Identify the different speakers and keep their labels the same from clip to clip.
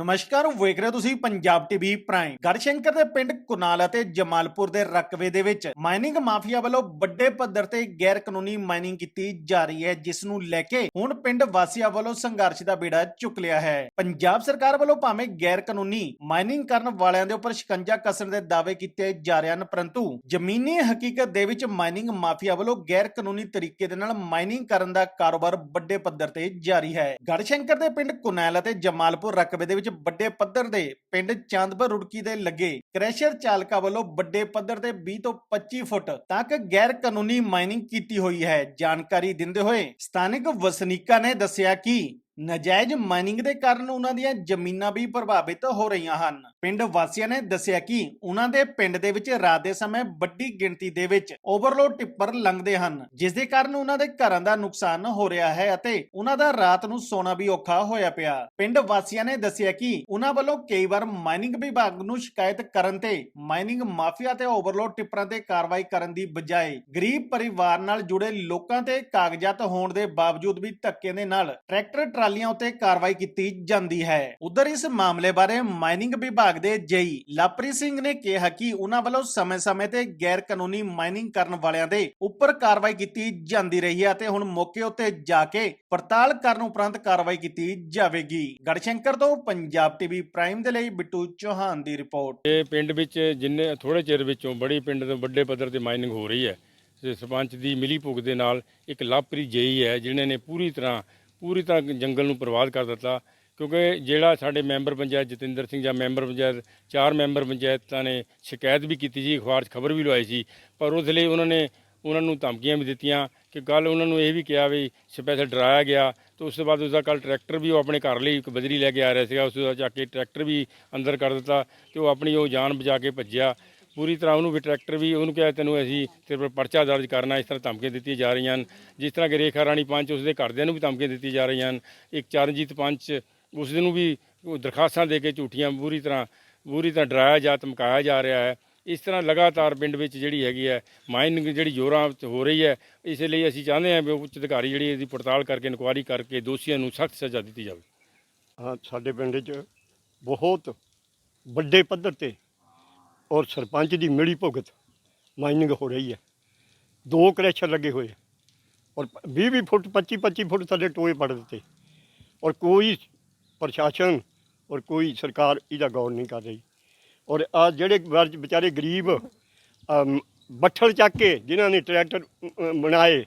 Speaker 1: ਨਮਸਕਾਰ ਵੇਖ ਰਹੇ ਹੋ ਤੁਸੀਂ ਪੰਜਾਬ ਟੀਵੀ ਪ੍ਰਾਈਮ ਗੜਸ਼ੰਕਰ ਦੇ ਪਿੰਡ ਕੁਨਾਲ ਅਤੇ ਜਮਾਲਪੁਰ ਦੇ ਰਕਬੇ ਦੇ ਵਿੱਚ ਮਾਈਨਿੰਗ ਮਾਫੀਆ ਵੱਲੋਂ ਵੱਡੇ ਪੱਧਰ ਤੇ ਗੈਰ ਕਾਨੂੰਨੀ ਮਾਈਨਿੰਗ ਕੀਤੀ ਜਾ ਰਹੀ ਹੈ, ਜਿਸ ਨੂੰ ਲੈ ਕੇ ਹੁਣ ਪਿੰਡ ਵਾਸੀਆਂ ਵੱਲੋਂ ਸੰਘਰਸ਼ ਦਾ ਬੇੜਾ ਚੁੱਕ ਲਿਆ ਹੈ। ਪੰਜਾਬ ਸਰਕਾਰ ਵੱਲੋਂ ਭਾਵੇਂ ਗੈਰ ਕਾਨੂੰਨੀ ਮਾਈਨਿੰਗ ਕਰਨ ਵਾਲਿਆਂ ਦੇ ਉੱਪਰ ਸ਼ਿਕੰਜਾ ਕੱਸਣ ਦੇ ਦਾਅਵੇ ਕੀਤੇ ਜਾ ਰਹੇ ਹਨ, ਪਰੰਤੂ ਜ਼ਮੀਨੀ ਹਕੀਕਤ ਦੇ ਵਿੱਚ ਮਾਈਨਿੰਗ ਮਾਫੀਆ ਵੱਲੋਂ ਗੈਰ ਕਾਨੂੰਨੀ ਤਰੀਕੇ ਦੇ ਨਾਲ ਮਾਈਨਿੰਗ ਕਰਨ ਦਾ ਕਾਰੋਬਾਰ ਵੱਡੇ ਪੱਧਰ ਤੇ ਜਾਰੀ ਹੈ। ਗੜਸ਼ੰਕਰ ਦੇ ਪਿੰਡ ਕੁਨਾਲ ਅਤੇ ਜਮਾਲਪੁਰ ਰਕਬੇ ਦੇ ਵਿੱਚ ਵੱਡੇ ਪੱਧਰ ਦੇ ਪਿੰਡ ਚਾਂਦਪੁਰ ਰੁੜਕੀ ਦੇ ਲੱਗੇ ਕ੍ਰੈਸ਼ਰ ਚਾਲਕਾਂ ਵੱਲੋਂ ਵੱਡੇ ਪੱਧਰ ਤੇ 20 ਤੋਂ 25 ਫੁੱਟ ਤੱਕ ਗੈਰ ਕਾਨੂੰਨੀ ਮਾਈਨਿੰਗ ਕੀਤੀ ਹੋਈ ਹੈ। ਜਾਣਕਾਰੀ ਦਿੰਦੇ ਹੋਏ ਸਥਾਨਕ ਵਸਨੀਕਾਂ ਨੇ ਦੱਸਿਆ ਕਿ ਨਾਜਾਇਜ਼ ਮਾਈਨਿੰਗ ਦੇ ਕਾਰਨ ਉਹਨਾਂ ਦੀਆਂ ਜ਼ਮੀਨਾਂ ਵੀ ਪ੍ਰਭਾਵਿਤ ਹੋ ਰਹੀਆਂ ਹਨ। ਪਿੰਡ ਵਾਸੀਆਂ ਨੇ ਦੱਸਿਆ ਕਿ ਉਹਨਾਂ ਦੇ ਪਿੰਡ ਦੇ ਵਿੱਚ ਰਾਤ ਦੇ ਸਮੇਂ ਵੱਡੀ ਗਿਣਤੀ ਦੇ ਵਿੱਚ ਓਵਰਲੋਡ ਟਿੱਪਰ ਲੰਘਦੇ ਹਨ, ਜਿਸ ਦੇ ਕਾਰਨ ਉਹਨਾਂ ਦੇ ਘਰਾਂ ਦਾ ਨੁਕਸਾਨ ਹੋ ਰਿਹਾ ਹੈ ਅਤੇ ਉਹਨਾਂ ਦਾ ਰਾਤ ਨੂੰ ਸੌਣਾ ਵੀ ਔਖਾ ਹੋਇਆ ਪਿਆ। ਪਿੰਡ ਵਾਸੀਆਂ ਨੇ ਦੱਸਿਆ ਕਿ ਉਹਨਾਂ ਵੱਲੋਂ ਕਈ ਵਾਰ ਮਾਈਨਿੰਗ ਵਿਭਾਗ ਨੂੰ ਸ਼ਿਕਾਇਤ ਕਰਨ ਤੇ ਮਾਈਨਿੰਗ ਮਾਫੀਆ ਤੇ ਓਵਰਲੋਡ ਟਿੱਪਰਾਂ ਤੇ ਕਾਰਵਾਈ ਕਰਨ ਦੀ ਬਜਾਏ ਗਰੀਬ ਪਰਿਵਾਰ ਨਾਲ ਜੁੜੇ ਲੋਕਾਂ ਤੇ ਕਾਗਜ਼ਾਤ ਹੋਣ ਦੇ ਬਾਵਜੂਦ ਵੀ ਧੱਕੇ ਦੇ ਨਾਲ ਟਰੈਕਟਰ ਟਰਾਲੀਆਂ ਉੱਤੇ ਕਾਰਵਾਈ ਕੀਤੀ ਜਾਂਦੀ ਹੈ। ਉਧਰ ਇਸ ਮਾਮਲੇ ਬਾਰੇ ਮਾਈਨਿੰਗ ਵਿਭਾਗ ਦੇ ਜਈ। ਲਾਪਰੀ ਸਿੰਘ ਨੇ ਕਿਹਾ ਕਿ ਉਹਨਾਂ ਵੱਲੋਂ ਸਮੇਂ-ਸਮੇਂ ਤੇ ਗੈਰ ਕਾਨੂੰਨੀ ਮਾਈਨਿੰਗ ਕਰਨ ਵਾਲਿਆਂ ਦੇ ਉੱਪਰ ਕਾਰਵਾਈ ਕੀਤੀ ਜਾਂਦੀ ਰਹੀ ਹੈ ਅਤੇ ਹੁਣ ਮੌਕੇ ਉੱਤੇ ਜਾ ਕੇ ਪੜਤਾਲ ਕਰਨ ਉਪਰੰਤ ਕਾਰਵਾਈ ਕੀਤੀ ਜਾਵੇਗੀ। ਗੜਸ਼ੰਕਰ ਤੋਂ ਪੰਜਾਬ ਟੀਵੀ ਪ੍ਰਾਈਮ ਦੇ ਲਈ ਬਿੱਟੂ ਚੌਹਾਨ ਦੀ ਰਿਪੋਰਟ।
Speaker 2: ਇਹ ਪਿੰਡ ਵਿੱਚ ਜਿੰਨੇ ਥੋੜੇ ਚਿਰ ਵਿੱਚੋਂ ਬੜੀ ਪਿੰਡ ਤੋਂ ਵੱਡੇ ਪੱਧਰ ਤੇ ਮਾਈਨਿੰਗ ਹੋ ਰਹੀ ਹੈ। ਸਰਪੰਚ ਦੀ ਮਿਲੀ ਭੁਗਤ ਦੇ ਨਾਲ ਇੱਕ ਲਾਪਰੀ ਜੇਈ ਹੈ ਜਿਨ੍ਹਾਂ ਨੇ ਪੂਰੀ ਤਰ੍ਹਾਂ ਪੂਰੀ ਤਰ੍ਹਾਂ ਜੰਗਲ ਨੂੰ ਬਰਬਾਦ ਕਰ ਦਿੱਤਾ। ਕਿਉਂਕਿ ਜਿਹੜਾ ਸਾਡੇ ਮੈਂਬਰ ਪੰਚਾਇਤ ਜਤਿੰਦਰ ਸਿੰਘ ਜਾਂ ਮੈਂਬਰ ਪੰਚਾਇਤ, ਚਾਰ ਮੈਂਬਰ ਪੰਚਾਇਤਾਂ ਨੇ ਸ਼ਿਕਾਇਤ ਵੀ ਕੀਤੀ ਸੀ, ਅਖਬਾਰ 'ਚ ਖਬਰ ਵੀ ਲਵਾਈ ਸੀ, ਪਰ ਉਸ ਲਈ ਉਹਨਾਂ ਨੇ ਉਹਨਾਂ ਨੂੰ ਧਮਕੀਆਂ ਵੀ ਦਿੱਤੀਆਂ ਕਿ ਕੱਲ ਉਹਨਾਂ ਨੂੰ ਇਹ ਵੀ ਕਿਹਾ ਵੀ ਸਪੈਸ਼ਲ ਡਰਾਇਆ ਗਿਆ, ਤੇ ਉਸ ਤੋਂ ਬਾਅਦ ਉਸਦਾ ਕੱਲ ਟਰੈਕਟਰ ਵੀ ਉਹ ਆਪਣੇ ਘਰ ਲਈ ਇੱਕ ਬਜਰੀ ਲੈ ਕੇ ਆ ਰਿਹਾ ਸੀਗਾ, ਉਸ ਦਾ ਚੱਕ ਕੇ ਟਰੈਕਟਰ ਵੀ ਅੰਦਰ ਕਰ ਦਿੱਤਾ ਤੇ ਉਹ ਆਪਣੀ ਉਹ ਜਾਨ ਬਚਾ ਕੇ ਭੱਜਿਆ। ਪੂਰੀ ਤਰ੍ਹਾਂ ਉਹਨੂੰ ਵੀ ਟਰੈਕਟਰ ਵੀ ਉਹਨੂੰ ਕਿਹਾ ਤੈਨੂੰ ਅਸੀਂ ਤੇਰੇ ਪਰਚਾ ਦਰਜ ਕਰਨਾ, ਇਸ ਤਰ੍ਹਾਂ ਧਮਕੀਆਂ ਦਿੱਤੀਆਂ ਜਾ ਰਹੀਆਂ ਹਨ। ਜਿਸ ਤਰ੍ਹਾਂ ਕਿ ਰੇਖਾ ਰਾਣੀ ਪੰਚ ਉਸਦੇ ਘਰਦਿਆਂ ਨੂੰ ਵੀ ਧਮਕੀਆਂ ਦਿੱਤੀਆਂ ਜਾ ਰਹੀਆਂ ਹਨ। ਇੱਕ ਚਰਨਜੀਤ ਪੰਚ ਉਸ ਨੂੰ ਵੀ ਦਰਖਾਸਤਾਂ ਦੇ ਕੇ ਝੂਠੀਆਂ ਪੂਰੀ ਤਰ੍ਹਾਂ ਪੂਰੀ ਤਰ੍ਹਾਂ ਡਰਾਇਆ ਜਾ, ਧਮਕਾਇਆ ਜਾ ਰਿਹਾ ਹੈ। ਇਸ ਤਰ੍ਹਾਂ ਲਗਾਤਾਰ ਪਿੰਡ ਵਿੱਚ ਜਿਹੜੀ ਹੈਗੀ ਹੈ, ਮਾਈਨਿੰਗ ਜਿਹੜੀ ਜ਼ੋਰਾਂ 'ਚ ਹੋ ਰਹੀ ਹੈ, ਇਸ ਲਈ ਅਸੀਂ ਚਾਹੁੰਦੇ ਹਾਂ ਵੀ ਉੱਚ ਅਧਿਕਾਰੀ ਜਿਹੜੀ ਇਹਦੀ ਪੜਤਾਲ ਕਰਕੇ ਇਨਕੁਆਇਰੀ ਕਰਕੇ ਦੋਸ਼ੀਆਂ ਨੂੰ ਸਖਤ ਸਜ਼ਾ ਦਿੱਤੀ ਜਾਵੇ।
Speaker 3: ਹਾਂ, ਸਾਡੇ ਪਿੰਡ 'ਚ ਬਹੁਤ ਵੱਡੇ ਪੱਧਰ ਤੇ ਔਰ ਸਰਪੰਚ ਦੀ ਮਿਲੀ ਭੁਗਤ ਮਾਈਨਿੰਗ ਹੋ ਰਹੀ ਹੈ। ਦੋ ਕ੍ਰੈਸ਼ਰ ਲੱਗੇ ਹੋਏ ਔਰ 20-20 ਫੁੱਟ 25-25 ਫੁੱਟ ਥੱਲੇ ਟੋਏ ਪੜ ਦਿੱਤੇ ਔਰ ਕੋਈ ਪ੍ਰਸ਼ਾਸਨ ਔਰ ਕੋਈ ਸਰਕਾਰ ਇਹਦਾ ਗੌਰ ਨਹੀਂ ਕਰ ਰਹੀ। ਔਰ ਆ ਜਿਹੜੇ ਵਰਜ ਵਿਚਾਰੇ ਗਰੀਬ ਅਮ, ਬੱਠਲ ਚੱਕ ਕੇ ਜਿਨ੍ਹਾਂ ਨੇ ਟਰੈਕਟਰ ਬਣਾਏ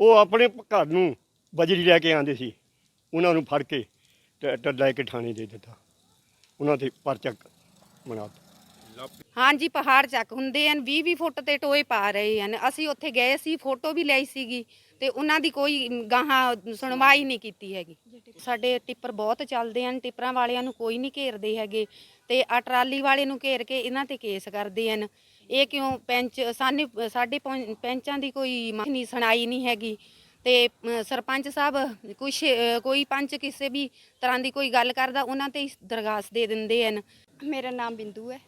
Speaker 3: ਉਹ ਆਪਣੇ ਘਰ ਨੂੰ ਬਜਰੀ ਲੈ ਕੇ ਆਉਂਦੇ ਸੀ। ਉਹਨਾਂ ਨੂੰ ਫੜ ਕੇ ਟਰੈਕਟਰ ਲੈ ਕੇ ਥਾਣੇ ਦੇ ਦਿੱਤਾ। ਉਹਨਾਂ ਤੇ ਪਰਚਾ ਬਣਾ ਦਿੱਤਾ।
Speaker 4: ਹਾਂਜੀ, ਪਹਾੜ ਚੱਕ ਹੁੰਦੇ ਹਨ 20 20 ਫੁੱਟ ਤੇ ਟੋਏ ਪਾ ਰਹੇ ਹਨ। ਅਸੀਂ ਉੱਥੇ ਗਏ ਸੀ, ਫੋਟੋ ਵੀ ਲਈ ਸੀਗੀ ਤੇ ਉਹਨਾਂ ਦੀ ਕੋਈ ਗਾਹਾਂ ਸੁਣਵਾਈ ਨਹੀਂ ਕੀਤੀ ਹੈਗੀ। ਸਾਡੇ ਟਿੱਪਰ ਬਹੁਤ ਚੱਲਦੇ ਹਨ, ਟਿੱਪਰਾਂ ਵਾਲਿਆਂ ਨੂੰ ਕੋਈ ਨਹੀਂ ਘੇਰਦੇ ਹੈਗੇ ਤੇ ਆ ਟਰਾਲੀ ਵਾਲੇ ਨੂੰ ਘੇਰ ਕੇ ਇਹਨਾਂ ਤੇ ਕੇਸ ਕਰਦੇ ਹਨ। ਇਹ ਕਿਉਂ ਪੈਂਚ, ਸਾਨੇ ਸਾਡੇ ਪੈਂਚਾਂ ਦੀ ਕੋਈ ਨਹੀਂ, ਸੁਣਾਈ ਨਹੀਂ ਹੈਗੀ ਤੇ ਸਰਪੰਚ ਸਾਹਿਬ ਕੁਛ, ਕੋਈ ਪੰਚ ਕਿਸੇ ਵੀ ਤਰ੍ਹਾਂ ਦੀ ਕੋਈ ਗੱਲ ਕਰਦਾ, ਉਹਨਾਂ ਤੇ ਹੀ ਦਰਗਾਸਤ ਦੇ ਦਿੰਦੇ ਹਨ।
Speaker 5: ਮੇਰਾ ਨਾਮ ਬਿੰਦੂ ਹੈ।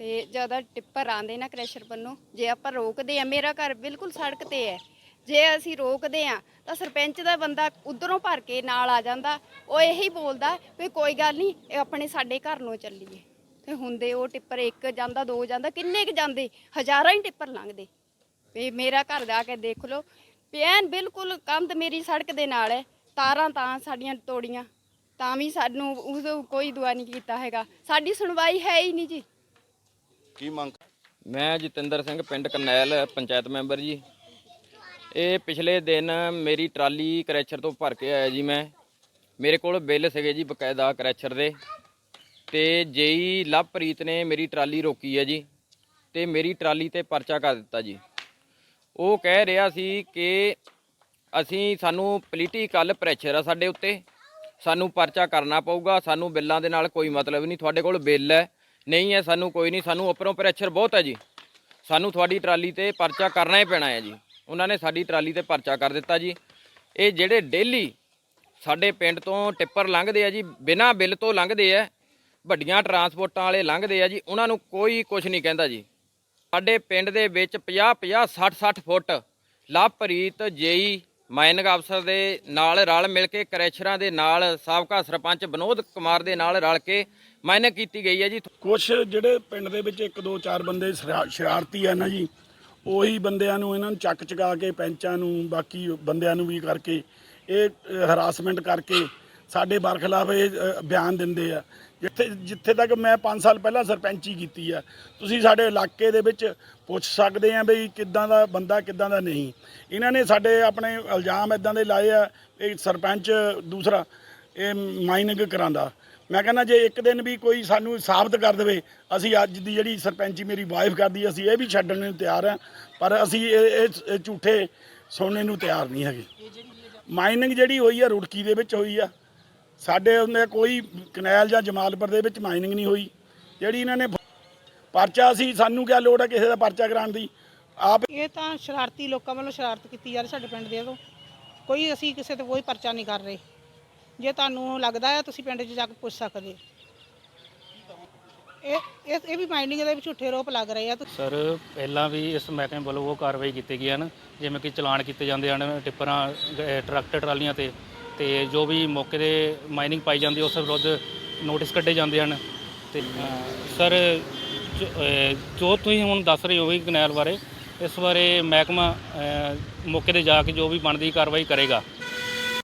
Speaker 5: ਤੇ ਜਦੋਂ ਟਿੱਪਰ ਆਂਦੇ ਨਾ ਕ੍ਰੈਸ਼ਰ ਵੱਲੋਂ, ਜੇ ਆਪਾਂ ਰੋਕਦੇ ਆ, ਮੇਰਾ ਘਰ ਬਿਲਕੁਲ ਸੜਕ ਤੇ ਹੈ। ਜੇ ਅਸੀਂ ਰੋਕਦੇ ਆ, ਤਾਂ ਸਰਪੰਚ ਦਾ ਬੰਦਾ ਉਧਰੋਂ ਭਰ ਕੇ ਨਾਲ ਆ ਜਾਂਦਾ। ਉਹ ਇਹੀ ਬੋਲਦਾ ਵੀ ਕੋਈ ਗੱਲ ਨਹੀਂ, ਇਹ ਆਪਣੇ ਸਾਡੇ ਘਰ ਨੂੰ ਚੱਲੀਏ। ਤੇ ਹੁੰਦੇ ਉਹ ਟਿੱਪਰ, ਇੱਕ ਜਾਂਦਾ, ਦੋ ਜਾਂਦਾ, ਕਿੰਨੇ ਕ ਜਾਂਦੇ? ਹਜ਼ਾਰਾਂ ਹੀ ਟਿੱਪਰ ਲੰਘਦੇ। ਵੀ ਮੇਰਾ ਘਰ ਜਾ ਕੇ ਦੇਖ ਲਓ। ਵੀ ਬਿਲਕੁਲ ਕੰਧ ਮੇਰੀ ਸੜਕ ਦੇ ਨਾਲ ਹੈ। ਤਾਰਾਂ ਤਾਂ ਸਾਡੀਆਂ ਤੋੜੀਆਂ। ਤਾਂ ਵੀ ਸਾਨੂੰ ਉਸ ਕੋਈ ਦੁਆ ਨਹੀਂ ਕੀਤਾ ਹੈਗਾ। ਸਾਡੀ ਸੁਣਵਾਈ ਹੈ ਹੀ ਨਹੀਂ ਜੀ।
Speaker 6: ਕੀ ਮੰਗ
Speaker 7: ਮੈਂ ਜਤਿੰਦਰ ਸਿੰਘ, ਪਿੰਡ ਕਰਨੈਲ, ਪੰਚਾਇਤ ਮੈਂਬਰ ਜੀ। ਇਹ ਪਿਛਲੇ ਦਿਨ ਮੇਰੀ ਟਰਾਲੀ ਕਰੈਚਰ ਤੋਂ ਭਰ ਕੇ ਆਇਆ ਜੀ ਮੈਂ। ਮੇਰੇ ਕੋਲ ਬਿੱਲ ਸੀਗੇ ਜੀ ਬਕਾਇਦਾ ਕਰੈਚਰ ਦੇ। ਤੇ ਜੇਈ ਲਵਪ੍ਰੀਤ ਨੇ ਮੇਰੀ ਟਰਾਲੀ ਰੋਕੀ ਹੈ ਜੀ। ਤੇ ਮੇਰੀ ਟਰਾਲੀ ਤੇ ਪਰਚਾ ਕਰ ਦਿੱਤਾ ਜੀ। ਉਹ ਕਹਿ ਰਿਹਾ ਸੀ ਕਿ ਅਸੀਂ, ਸਾਨੂੰ ਪੋਲੀਟੀਕਲ ਪ੍ਰੈਸ਼ਰ ਆ ਸਾਡੇ ਉੱਤੇ। ਸਾਨੂੰ ਪਰਚਾ ਕਰਨਾ ਪਊਗਾ, ਸਾਨੂੰ ਬਿੱਲਾਂ ਦੇ ਨਾਲ ਕੋਈ ਮਤਲਬ ਨਹੀਂ। ਤੁਹਾਡੇ ਕੋਲ ਬਿੱਲ ਹੈ। ਨਹੀਂ ਹੈ, ਸਾਨੂੰ ਕੋਈ ਨਹੀਂ, ਸਾਨੂੰ ਉੱਪਰੋਂ ਪ੍ਰੈਸ਼ਰ ਬਹੁਤ ਹੈ ਜੀ। ਸਾਨੂੰ ਤੁਹਾਡੀ ਟਰਾਲੀ ਤੇ ਪਰਚਾ ਕਰਨਾ ਹੀ ਪੈਣਾ ਹੈ ਜੀ। ਉਹਨਾਂ ਨੇ ਸਾਡੀ ਟਰਾਲੀ ਤੇ ਪਰਚਾ ਕਰ ਦਿੱਤਾ ਜੀ। ਇਹ ਜਿਹੜੇ ਡੇਲੀ ਸਾਡੇ ਪਿੰਡ ਤੋਂ ਟਿੱਪਰ ਲੰਘਦੇ ਆ ਜੀ, ਬਿਨਾਂ ਬਿੱਲ ਤੋਂ ਲੰਘਦੇ ਆ, ਵੱਡੀਆਂ ਟਰਾਂਸਪੋਰਟਾਂ ਵਾਲੇ ਲੰਘਦੇ ਆ ਜੀ, ਉਹਨਾਂ ਨੂੰ ਕੋਈ ਕੁਝ ਨਹੀਂ ਕਹਿੰਦਾ ਜੀ। ਸਾਡੇ ਪਿੰਡ ਦੇ ਵਿੱਚ 50 50 60 60 ਫੁੱਟ ਲਵਪ੍ਰੀਤ ਜੇਈ ਮਾਈਨਿੰਗ ਅਫਸਰ ਦੇ ਨਾਲ ਰਲ ਮਿਲ ਕੇ ਕਰੈਸ਼ਰਾਂ ਦੇ ਨਾਲ ਸਾਬਕਾ ਸਰਪੰਚ ਵਿਨੋਦ ਕੁਮਾਰ ਦੇ ਨਾਲ ਰਲ ਕੇ ਮਾਈਨਿੰਗ ਕੀਤੀ ਗਈ ਹੈ ਜੀ।
Speaker 8: ਕੁਛ ਜਿਹੜੇ ਪਿੰਡ ਦੇ ਵਿੱਚ ਇੱਕ ਦੋ ਚਾਰ ਬੰਦੇ ਸ਼ਰਾ- ਸ਼ਰਾਰਤੀ ਆ ਨਾ ਜੀ, ਉਹੀ ਬੰਦਿਆਂ ਨੂੰ ਇਹਨਾਂ ਨੂੰ ਚੱਕ ਚਕਾ ਕੇ ਪੈਂਚਾਂ ਨੂੰ, ਬਾਕੀ ਬੰਦਿਆਂ ਨੂੰ ਵੀ ਕਰਕੇ ਇਹ ਹਰਾਸਮੈਂਟ ਕਰਕੇ ਸਾਡੇ ਬਰਖਲਾਫ ਇਹ ਬਿਆਨ ਦਿੰਦੇ ਆ। ਜਿੱਥੇ ਜਿੱਥੇ ਤੱਕ ਮੈਂ 5 ਸਾਲ ਪਹਿਲਾਂ ਸਰਪੰਚੀ ਕੀਤੀ ਆ, ਤੁਸੀਂ ਸਾਡੇ ਇਲਾਕੇ ਦੇ ਵਿੱਚ ਪੁੱਛ ਸਕਦੇ ਆ ਬਈ ਕਿੱਦਾਂ ਦਾ ਬੰਦਾ, ਕਿੱਦਾਂ ਦਾ ਨਹੀਂ। ਇਹਨਾਂ ਨੇ ਸਾਡੇ ਆਪਣੇ ਇਲਜ਼ਾਮ ਇਦਾਂ ਦੇ ਲਾਏ ਆ, ਇਹ ਸਰਪੰਚ ਦੂਸਰਾ, ਇਹ ਮਾਈਨਿੰਗ ਕਰਾਂਦਾ। ਮੈਂ ਕਹਿੰਦਾ ਜੇ ਇੱਕ ਦਿਨ ਵੀ ਕੋਈ ਸਾਨੂੰ ਸਾਬਤ ਕਰ ਦੇਵੇ, ਅਸੀਂ ਅੱਜ ਦੀ ਜਿਹੜੀ ਸਰਪੰਚੀ ਮੇਰੀ ਵਾਈਫ ਕਰਦੀ ਅਸੀਂ ਇਹ ਵੀ ਛੱਡਣ ਨੂੰ ਤਿਆਰ ਹਾਂ ਪਰ ਅਸੀਂ ਇਹ, ਇਹ- ਝੂਠੇ ਸੋਨੇ ਨੂੰ ਤਿਆਰ ਨਹੀਂ ਹੈਗੇ। ਮਾਈਨਿੰਗ ਜਿਹੜੀ ਹੋਈ ਆ, ਰੁੜਕੀ ਦੇ ਵਿੱਚ ਹੋਈ ਆ। ਸਾਡੇ ਉਹਨੇ ਕੋਈ ਕਨੈਲ ਜਾਂ ਜਮਾਲਪੁਰ ਦੇ ਵਿੱਚ ਮਾਈਨਿੰਗ ਨਹੀਂ ਹੋਈ। ਜਿਹੜੀ ਇਹਨਾਂ ਨੇ ਪਰਚਾ ਸੀ, ਸਾਨੂੰ ਕਿਆ ਲੋੜ ਹੈ ਕਿਸੇ ਦਾ ਪਰਚਾ ਕਰਾਉਣ ਦੀ? ਆਪ
Speaker 9: ਇਹ ਤਾਂ ਸ਼ਰਾਰਤੀ ਲੋਕਾਂ ਵੱਲੋਂ ਸ਼ਰਾਰਤ ਕੀਤੀ ਜਾ ਰਹੀ, ਸਾਡੇ ਪਿੰਡ ਦੇ ਤੋਂ। ਕੋਈ ਅਸੀਂ ਕਿਸੇ ਤੇ ਕੋਈ ਪਰਚਾ ਨਹੀਂ ਕਰ ਰਹੇ। ਜੇ ਤੁਹਾਨੂੰ ਲੱਗਦਾ ਹੈ ਤੁਸੀਂ ਪਿੰਡ 'ਚ ਜਾ ਕੇ ਪੁੱਛ ਸਕਦੇ ਇਹ ਇਹ ਇਹ ਵੀ ਮਾਈਨਿੰਗ ਦੇ ਵਿੱਚ ਝੂਠੇ ਆਰੋਪ ਲੱਗ ਰਹੇ ਆ।
Speaker 10: ਸਰ ਪਹਿਲਾਂ ਵੀ ਇਸ ਮਹਿਕਮੇ ਵੱਲੋਂ ਉਹ ਕਾਰਵਾਈ ਕੀਤੀ ਗਈ ਹਨ ਜਿਵੇਂ ਕਿ ਚਲਾਨ ਕੀਤੇ ਜਾਂਦੇ ਹਨ ਟਿੱਪਰਾਂ ਗ- ਟਰੈਕਟਰ ਟਰਾਲੀਆਂ ਤੇ। ਤੇ ਜੋ ਵੀ ਮੌਕੇ ਤੇ ਮਾਈਨਿੰਗ ਪਾਈ ਜਾਂਦੀ ਉਸ ਵਿਰੁੱਧ ਨੋਟਿਸ ਕੱਢੇ ਜਾਂਦੇ ਹਨ ਤੇ ਅ, ਸਰ ਜੋ- ਅ, ਜੋ ਤੁਸੀਂ ਹੁਣ ਦੱਸ ਰਹੇ ਹੋ ਵੀ ਕਨੈਲ ਬਾਰੇ ਇਸ ਬਾਰੇ ਮਹਿਕਮਾ ਅ, ਮੌਕੇ ਤੇ ਜਾ ਕੇ ਜੋ ਵੀ ਬਣਦੀ ਕਾਰਵਾਈ ਕਰੇਗਾ।